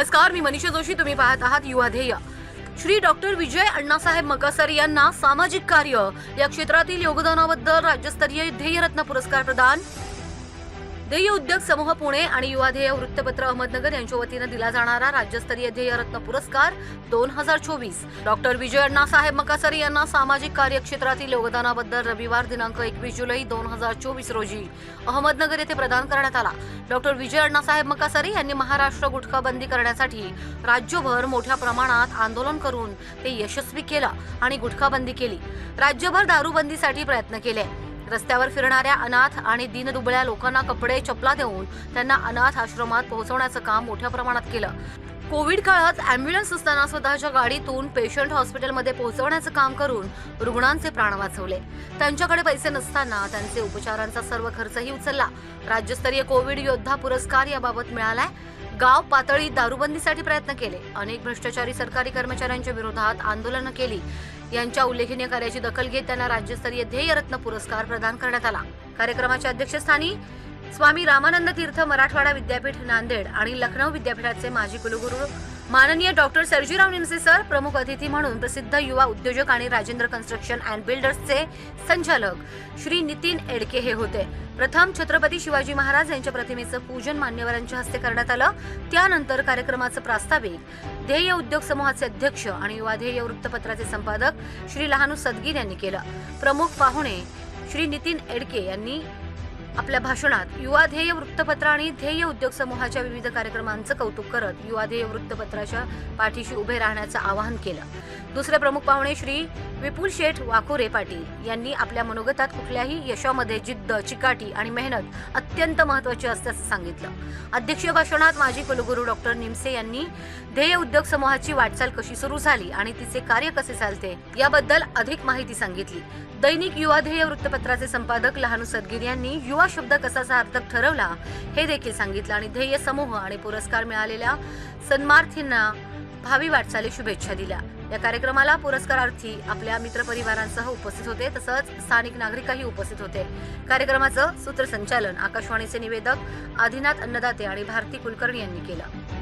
नमस्कार मी मनीषा जोशी तुम्ही पाहत आहात युवा ध्येय. श्री डॉक्टर विजय अण्णासाहेब मकासर यांना सामाजिक कार्य या क्षेत्रातील योगदानाबद्दल राज्यस्तरीय ध्येयरत्न पुरस्कार प्रदान ध्येय उद्योग समूह पुणे आणि युवा ध्येय वृत्तपत्र अहमदनगर यांच्या वतीनं दिला जाणारा राज्यस्तरीय ध्येयरत्न पुरस्कार दोन हजार चोवीस. डॉक्टर विजय अण्णासाहेब मकासरी यांना सामाजिक कार्यक्षेत्रातील योगदानाबद्दल रविवार दिनांक एकवीस जुलै दोन हजार चोवीस रोजी अहमदनगर येथे प्रदान करण्यात आला. डॉक्टर विजय अण्णासाहेब मकासरी यांनी महाराष्ट्र गुटखा बंदी करण्यासाठी राज्यभर मोठ्या प्रमाणात आंदोलन करून ते यशस्वी केलं आणि गुटखा बंदी केली. राज्यभर दारूबंदीसाठी प्रयत्न केले. रस्त्यावर फिरणाऱ्या अनाथ आणि दिनदुबळ्या लोकांना कपडे चपला देऊन त्यांना अनाथ आश्रमात पोहोचवण्याचं काम मोठ्या प्रमाणात केलं. कोविड काळात अँब्युलन्स असताना स्वतःच्या गाडीतून पेशंट हॉस्पिटलमध्ये पोहोचवण्याचं काम करून रुग्णांचे प्राण वाचवले. त्यांच्याकडे पैसे नसताना त्यांचे उपचारांचा सर्व खर्चही उचलला. राज्यस्तरीय कोविड योद्धा पुरस्कार याबाबत मिळालाय. गाव पातळी दारूबंदीसाठी प्रयत्न केले. अनेक भ्रष्टाचारी सरकारी कर्मचाऱ्यांच्या विरोधात आंदोलनं केली. यांच्या उल्लेखनीय कार्याची दखल घेत त्यांना राज्यस्तरीय ध्येयरत्न पुरस्कार प्रदान करण्यात आला. कार्यक्रमाच्या अध्यक्षस्थानी स्वामी रामानंद तीर्थ मराठवाडा विद्यापीठ नांदेड आणि लखनौ विद्यापीठाचे माजी कुलगुरू माननीय डॉक्टर सर्जीराव निमसे सर प्रमुख अतिथी म्हणून प्रसिद्ध युवा उद्योजक आणि राजेंद्र कन्स्ट्रक्शन अँड बिल्डर्सचे संचालक श्री नितीन एडके हे होते. प्रथम छत्रपती शिवाजी महाराज यांच्या प्रतिमेचं पूजन मान्यवरांच्या हस्ते करण्यात आलं. त्यानंतर कार्यक्रमाचं प्रास्ताविक ध्येय उद्योग समूहाचे अध्यक्ष आणि युवा ध्येय वृत्तपत्राचे संपादक श्री लहानू सदगीर यांनी केलं. प्रमुख पाहुणे श्री नितीन एडके यांनी आपल्या भाषणात युवा ध्येय वृत्तपत्र आणि ध्येय उद्योग समूहाच्या विविध कार्यक्रमांचं कौतुक करत युवा ध्येय वृत्तपत्राच्या पाठीशी उभे राहण्याचं आवाहन केलं. दुसरे प्रमुख पाहुणे श्री विपुल शेठ वाकोरे पाटील यांनी आपल्या मनोगतात कुठल्याही यशामध्ये जिद्द चिकाटी आणि मेहनत अत्यंत महत्वाची असल्याचं सांगितलं. अध्यक्षीय भाषणात माजी कुलगुरू डॉक्टर निमसे यांनी ध्येय उद्योग समूहाची वाटचाल कशी सुरू झाली आणि तिचे कार्य कसे चालते याबद्दल अधिक माहिती सांगितली. दैनिक युवा ध्येय वृत्तपत्राचे संपादक लहानू सदगीर यांनी युवा शब्द कसा सार्थक ठरवला हे देखील सांगितलं आणि ध्येय समूह आणि पुरस्कार मिळालेल्या सन्मार्थींना भावी वाटचाली शुभेच्छा दिल्या. या कार्यक्रमाला पुरस्कारार्थी आपल्या मित्रपरिवारांसह उपस्थित होते तसंच स्थानिक नागरिकही उपस्थित होते. कार्यक्रमाचं सूत्रसंचालन आकाशवाणीचे निवेदक आदिनाथ अन्नदाते आणि भारती कुलकर्णी यांनी केलं.